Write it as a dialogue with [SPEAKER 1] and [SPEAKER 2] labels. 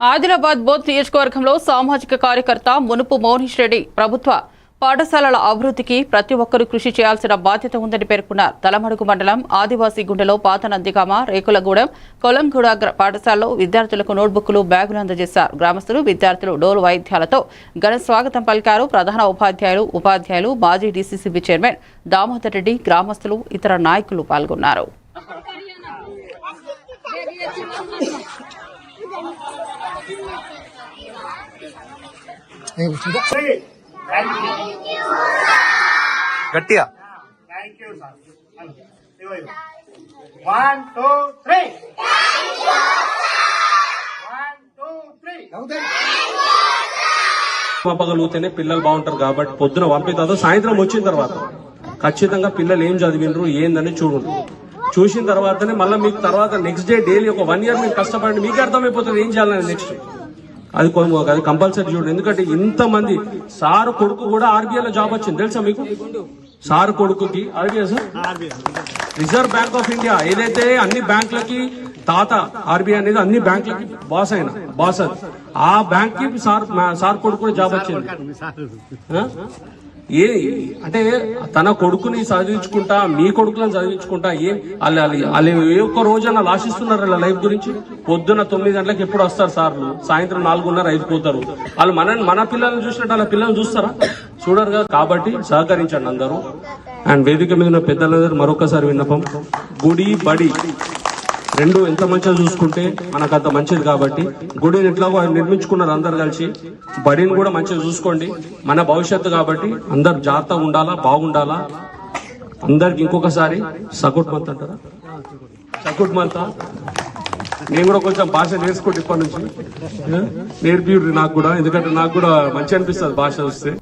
[SPEAKER 1] ఆదిలాబాద్ బోధ్ నియోజకవర్గంలో సామాజిక కార్యకర్త మునుపు మోహనీష్ రెడ్డి ప్రభుత్వ పాఠశాలల అభివృద్ధికి ప్రతి ఒక్కరూ కృషి చేయాల్సిన బాధ్యత ఉందని పేర్కొన్నారు. తలమడుగు మండలం ఆదివాసీ గుండెలో పాత నందిగామ రేకులగూడెం కొలంగూడ పాఠశాలలో విద్యార్థులకు నోట్బుక్లు బ్యాగులు అందజేశారు. గ్రామస్తులు విద్యార్థులు డోలు వాయిద్యాలతో ఘన స్వాగతం పలికారు. ప్రధాన ఉపాధ్యాయులు ఉపాధ్యాయులు మాజీ డీసీసీబీ చైర్మన్ దామోదర్ రెడ్డి గ్రామస్తులు ఇతర నాయకులు పాల్గొన్నారు.
[SPEAKER 2] గట్టిగా.
[SPEAKER 3] వన్ టూ త్రీ
[SPEAKER 4] పంపగలిగితేనే పిల్లలు బాగుంటారు కాబట్టి పొద్దున పంపిన సాయంత్రం వచ్చిన తర్వాత ఖచ్చితంగా పిల్లలు ఏం చదివినరు ఏందని చూడండి చూసిన తర్వాతనే మళ్ళీ మీకు తర్వాత నెక్స్ట్ డే డైలీ ఒక వన్ ఇయర్ మీరు కష్టపడండి మీకు అర్థమైపోతుంది ఏం చేయాలని నెక్స్ట్ అది అది కంపల్సరీ చూడండి ఎందుకంటే ఇంతమంది సార్ కొడుకు కూడా ఆర్బీఐ లో జాబ్ వచ్చింది. తెలుసా మీకు? సార్ కొడుకుకి RBI sir? Reserve Bank of India ఏదైతే అన్ని బ్యాంకులకి తాత ఆర్బీఐ అనేది అన్ని బ్యాంకులకి బాస్ అయిన బాస్ అది. ఆ బ్యాంక్కి సార్ సార్ కొడుకు కూడా జాబ్ వచ్చింది? ఏ అంటే తన కొడుకుని చదివించుకుంటా మీ కొడుకులను చదివించుకుంటా ఏం? వాళ్ళు వాళ్ళు- ఏ ఒక్క రోజన్నా లాశిస్తున్నారు వాళ్ళ లైఫ్ గురించి? పొద్దున తొమ్మిది గంటలకు ఎప్పుడు వస్తారు సార్లు సాయంత్రం నాలుగున్నర ఐదు పోతారు. వాళ్ళు మన మన పిల్లల్ని చూసినట్టు వాళ్ళ పిల్లల్ని చూస్తారా? చూడరు కదా. కాబట్టి సహకరించండి అందరూ. అండ్ వేదిక మీద ఉన్న పెద్దలందరూ మరొకసారి విన్నపం. గుడి బడి. రెండు ఎంత మంచిగా చూసుకుంటే మనకు అంత మంచిది కాబట్టి గుడిని ఎట్లాగో నిర్మించుకున్నారు అందరు కలిసి. బడిని కూడా మంచిగా చూసుకోండి. మన భవిష్యత్తు కాబట్టి అందరు జాగ్రత్తగా ఉండాలా బాగుండాలా? అందరికి ఇంకొకసారి సకుట్ మంత్ అంటారా? సకుట్ మంత్? నేను కూడా కొంచెం భాష నేర్చుకుంటే ఇప్పటి నుంచి. నేర్పి నాకు కూడా ఎందుకంటే నాకు కూడా మంచి అనిపిస్తుంది భాష వస్తే